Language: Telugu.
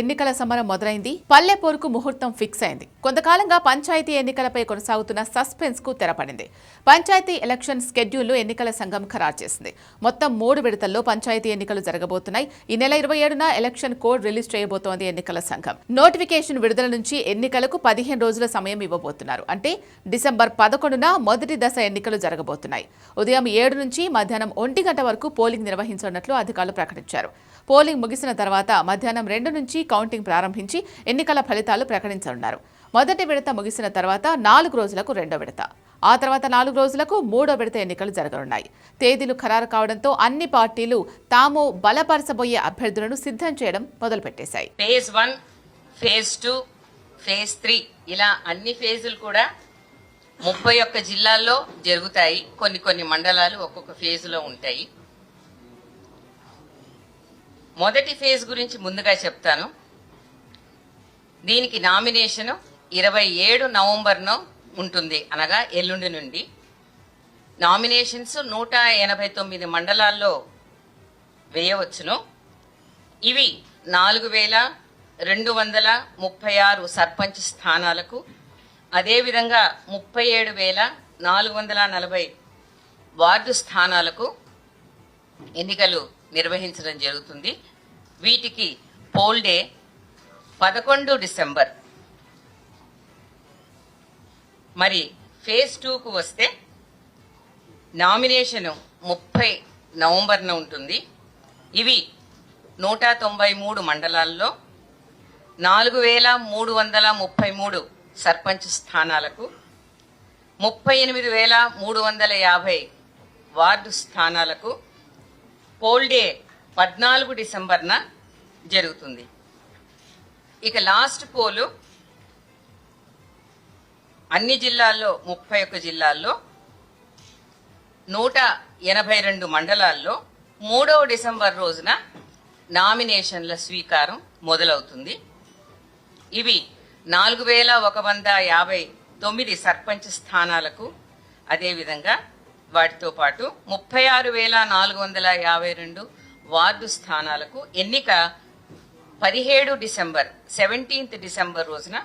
ఎన్నికల సమరం మొదలైంది. పల్లె పోరుకు ముహూర్తం ఫిక్స్ అయింది. కొంతకాలంగా పంచాయతీ ఎన్నికలపై కొనసాగుతున్న సస్పెన్స్కు తెరపడింది. పంచాయతీ ఎలక్షన్ స్కెడ్యూల్ ఎన్నికల సంఘం ఖరారు చేసింది. మొత్తం మూడు విడతల్లో పంచాయతీ ఎన్నికలు జరగబోతున్నాయి. ఈ నెల ఇరవై ఏడున ఎలక్షన్ కోడ్ రిలీజ్ చేయబోతోంది ఎన్నికల సంఘం. నోటిఫికేషన్ విడుదల నుంచి ఎన్నికలకు పదిహేను రోజుల సమయం ఇవ్వబోతున్నారు. అంటే డిసెంబర్ పదకొండున మొదటి దశ ఎన్నికలు జరగబోతున్నాయి. ఉదయం ఏడు నుంచి మధ్యాహ్నం ఒంటి గంట వరకు పోలింగ్ నిర్వహించనున్నట్లు అధికారులు ప్రకటించారు. పోలింగ్ ముగిసిన తర్వాత మధ్యాహ్నం రెండు నుంచి కౌంటింగ్ ప్రారంభించి ఎన్నికల ఫలితాలు ప్రకటించనున్నారు. మొదటి విడత ముగిసిన తర్వాత నాలుగు రోజులకు రెండో విడత. ఆ తర్వాత నాలుగు రోజులకు మూడో విడత ఎన్నికలు జరగనున్నాయి. తేదీలు ఖరారు కావడంతో అన్ని పార్టీలు తాము బలపరచబోయే అభ్యర్థులను సిద్ధం చేయడం మొదలుపెట్టేశాయి. Phase one phase two phase three ఇలా అన్ని ఫేజులు కూడా ముప్పై ఒక్క జిల్లాల్లో జరుగుతాయి. కొన్ని కొన్ని మండలాలు ఒక్కొక్క ఫేజ్లో ఉంటాయి. మొదటి ఫేజ్ గురించి ముందుగా చెప్తాను. దీనికి నామినేషన్ ఇరవై ఏడు నవంబర్ను ఉంటుంది అనగా ఎల్లుండి నుండి. నామినేషన్స్ నూట ఎనభై తొమ్మిది మండలాల్లో వేయవచ్చును. ఇవి నాలుగు వేల రెండు వందల ముప్పై ఆరు సర్పంచ్ స్థానాలకు అదేవిధంగా ముప్పై ఏడు వేల నాలుగు వందల నలభై వార్డు స్థానాలకు ఎన్నికలు నిర్వహించడం జరుగుతుంది. వీటికి పోల్ డే పదకొండు డిసెంబర్. మరి ఫేజ్ టూకు వస్తే నామినేషన్ ముప్పై నవంబర్న ఉంటుంది. ఇవి నూట తొంభై మూడు మండలాల్లో నాలుగు వేల మూడు వందల ముప్పై మూడు సర్పంచ్ స్థానాలకు ముప్పై ఎనిమిది వేల మూడు వందల యాభై వార్డు స్థానాలకు పోల్ డే పద్నాలుగు డిసెంబర్న జరుగుతుంది. ఇక లాస్ట్ పోలు అన్ని జిల్లాల్లో ముప్పై ఒక్క జిల్లాల్లో నూట ఎనభై రెండు మండలాల్లో మూడవ డిసెంబర్ రోజున నామినేషన్ల స్వీకారం మొదలవుతుంది. ఇవి నాలుగు వేల ఒక వంద యాభై తొమ్మిది సర్పంచ్ స్థానాలకు అదేవిధంగా వాటితో పాటు ముప్పై ఆరు వేల నాలుగు వందల యాభై రెండు వార్డు స్థానాలకు ఎన్నిక పదిహేడు డిసెంబర్ సెవెంటీన్త్ డిసెంబర్ రోజున